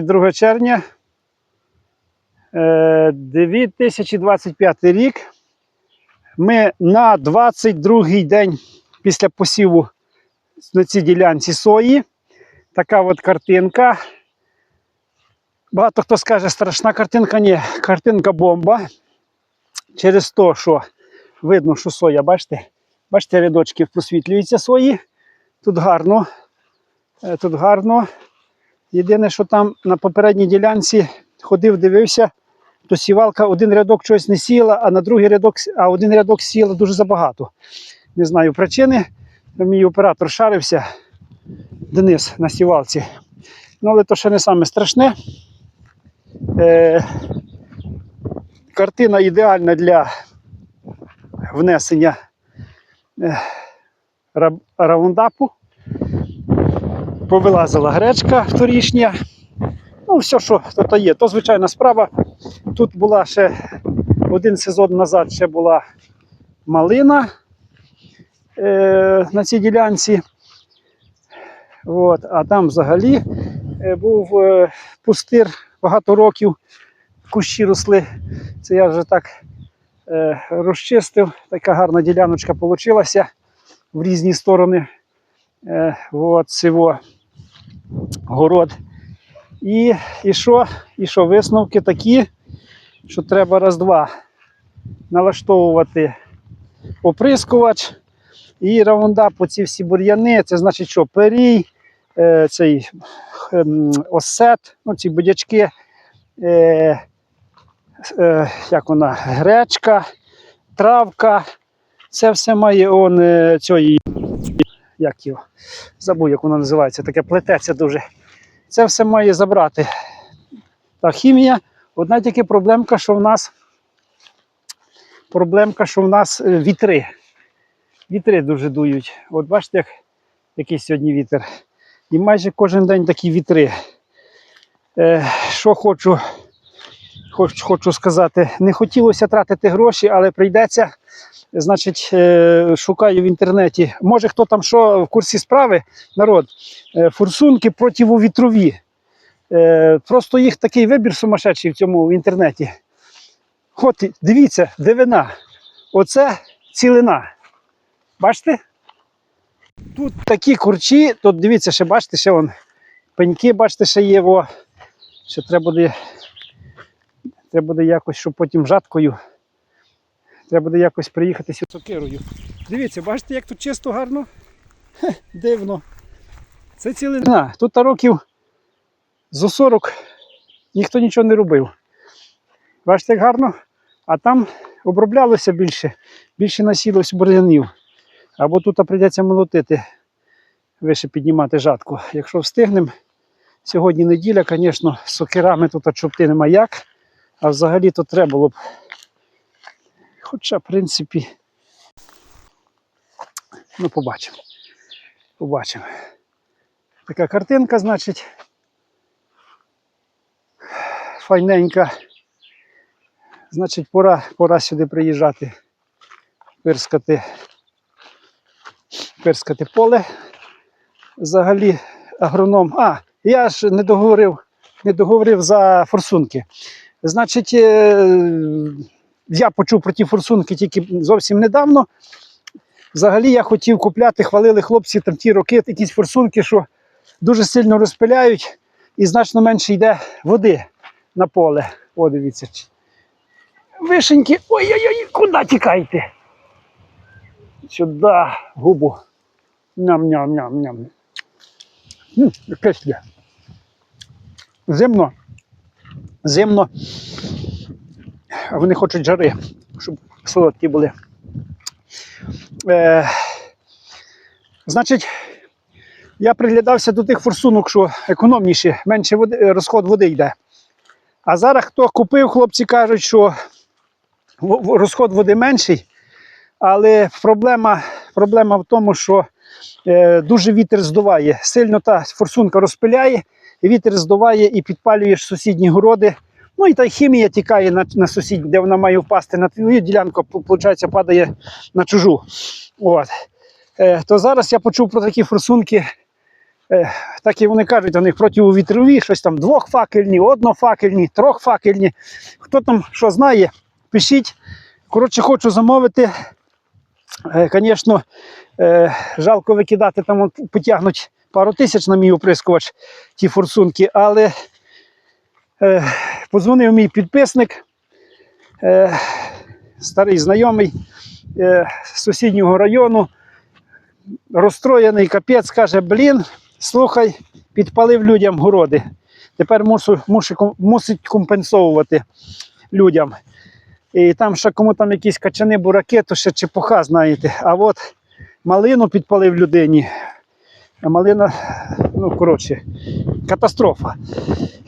2 червня е, 2025 рік. Ми на 22-й день після посіву на цій ділянці сої. Така от картинка. Багато хто скаже, страшна картинка. Ні, картинка бомба. Через те, що видно, що соя, бачите? Бачите, рядочки просвітлюються сої. Тут гарно. Е, Тут гарно. Єдине, що там на попередній ділянці ходив, дивився, то сівалка один рядок чогось не сіяла, а на другий рядок, а один рядок сіяла дуже забагато. Не знаю причини. Мій оператор шарився, Денис на сівалці. Ну, але то ще не саме страшне. Е, картина ідеальна для внесення е, раундапу повилазила гречка торішня. Ну, все, що тут є, то звичайна справа. Тут була ще один сезон назад ще була малина е, на цій ділянці. От, а там взагалі е, був е, пустир багато років, кущі росли. Це я вже так е, розчистив. Така гарна діляночка вийшла в різні сторони. Е, от, цього город. І, і що? І що висновки такі, що треба раз-два налаштовувати оприскувач і раундап оці всі бур'яни. Це значить, що перій, е, цей ем, осет, ну, ці будячки, е, е, як вона, гречка, травка. Це все має он е, цієї, як його, забув, як воно називається, таке плететься дуже. Це все має забрати. Та хімія. Одна тільки проблемка, що в нас проблемка, що в нас е, вітри. Вітри дуже дують. От бачите, як, який сьогодні вітер. І майже кожен день такі вітри. Е, що хочу, хоч, хочу сказати, не хотілося тратити гроші, але прийдеться. Значить, е, шукаю в інтернеті. Може, хто там що в курсі справи, народ, е, форсунки противовітрові. Е, Просто їх такий вибір сумасшедший в цьому в інтернеті. От дивіться, дивина. Оце цілина. Бачите? Тут такі курчі, тут дивіться, ще бачите, ще вон пеньки, бачите, ще є. Во. Ще треба буде, треба буде якось, щоб потім жаткою. Треба буде якось приїхати сюди сокирою. Дивіться, бачите, як тут чисто гарно? Хе, дивно. Це цілина. Тут років зо 40 ніхто нічого не робив. Бачите, як гарно? А там оброблялося більше, більше насілось бур'янів. Або тут прийдеться молотити, вище піднімати жатку. Якщо встигнемо, сьогодні неділя, звісно, з сокирами тут чопти нема як. А взагалі то треба було б. Хоча, в принципі, ну, побачимо. Побачимо. Така картинка, значить. Файненька. Значить, пора, пора сюди приїжджати, пирскати, пирскати поле. Взагалі агроном. А, я ж не договорив, не договорив за форсунки. Значить, е, я почув про ті форсунки тільки зовсім недавно. Взагалі я хотів купляти, хвалили хлопці там ті роки, якісь форсунки, що дуже сильно розпиляють і значно менше йде води на поле. О, дивіться. Вишеньки. Ой-ой-ой, куди тікаєте? Сюди, губу. Ням-ням-ням-ням. Якесь є. Зимно. Зимно. Вони хочуть жари, щоб солодкі були. Е, значить, я приглядався до тих форсунок, що економніші, менше води, е, розход води йде. А зараз хто купив, хлопці кажуть, що розход води менший, але проблема, проблема в тому, що е, дуже вітер здуває. Сильно та форсунка розпиляє, вітер здуває і підпалюєш сусідні городи. Ну і та хімія тікає на, на сусідню, де вона має впасти на твою ділянку, виходить, падає на чужу. От. Е, то зараз я почув про такі форсунки. Е, так і вони кажуть, у них противовітрові, щось там двохфакельні, однофакельні, трьохфакельні. Хто там що знає, пишіть. Коротше, хочу замовити. Звісно, е, жалко викидати, там потягнуть пару тисяч на мій оприскувач, ті форсунки, але е, подзвонив мій підписник, е, старий знайомий е, з сусіднього району, розстроєний капець, каже: блін, слухай, підпалив людям городи. Тепер мушу, мушу, мусить компенсовувати людям. І там ще кому там якісь качани, бураки, то ще чепуха, знаєте. А от малину підпалив людині. А малина, ну коротше, катастрофа.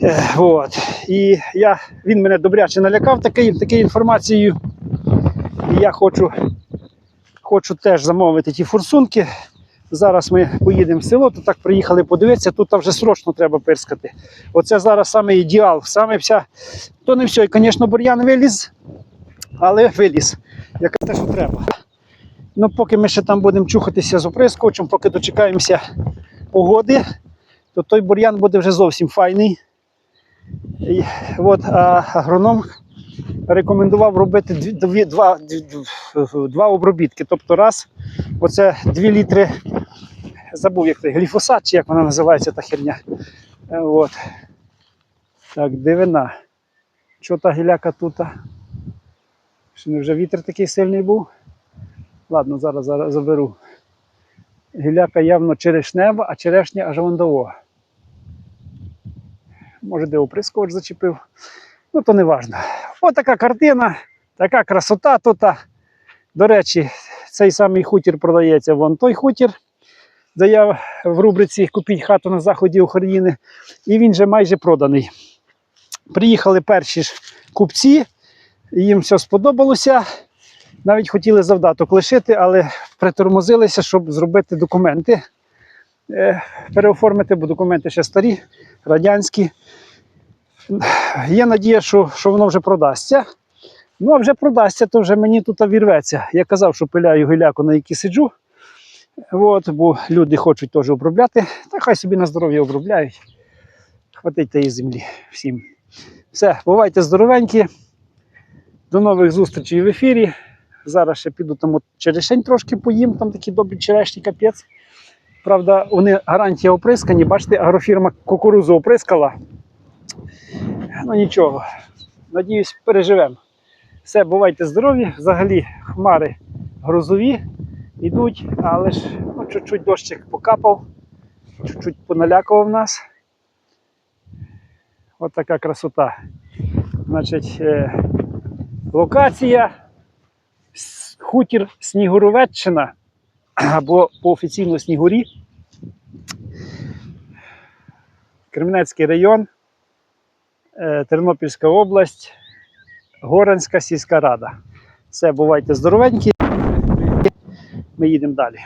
Е, от. І я, він мене добряче налякав такий, такою інформацією. І я хочу, хочу теж замовити ті форсунки. Зараз ми поїдемо в село, то так приїхали подивитися, тут вже срочно треба пирскати. Оце зараз саме ідеал, саме вся. То не все, і, звісно, бур'ян виліз, але виліз. Яке те, що треба. Ну, поки ми ще там будемо чухатися з оприскувачем, поки дочекаємося погоди, то той бур'ян буде вже зовсім файний. І, от, а агроном рекомендував робити дві, дві, два, два обробітки. Тобто раз, оце 2 літри, забув як це, гліфосат, чи як вона називається та херня. От. Так, дивина. Що та гіляка тут? Що не вже вітер такий сильний був? Ладно, зараз, зараз заберу. Гіляка явно черешнева, а черешня аж вон до. Може, де оприскувач зачепив. Ну, то не важно. Ось така картина, така красота тут. До речі, цей самий хутір продається вон той хутір, де я в рубриці Купіть хату на заході України. І він вже майже проданий. Приїхали перші ж купці, їм все сподобалося. Навіть хотіли завдаток лишити, але притормозилися, щоб зробити документи, е, переоформити, бо документи ще старі, радянські. Є надія, що, що воно вже продасться. Ну, а вже продасться, то вже мені тут вірветься. Я казав, що пиляю гиляку, на якій сиджу. От, бо люди хочуть теж обробляти. Та хай собі на здоров'я обробляють. Хватить тієї землі всім. Все, бувайте здоровенькі. До нових зустрічей в ефірі. Зараз ще піду там черешень трошки поїм, там такі добрі черешні капець. Правда, вони гарантія оприскані. Бачите, агрофірма кукурузу оприскала. Ну нічого. Надіюсь, переживемо. Все, бувайте здорові. Взагалі хмари грозові йдуть, але ж ну, чуть-чуть дощик покапав, чуть-чуть поналякував нас. От така красота. Значить, е, локація хутір Снігуровеччина або по офіційно Снігурі. Кремнецький район, е, Тернопільська область, Горанська сільська рада. Все, бувайте здоровенькі. Ми їдемо далі.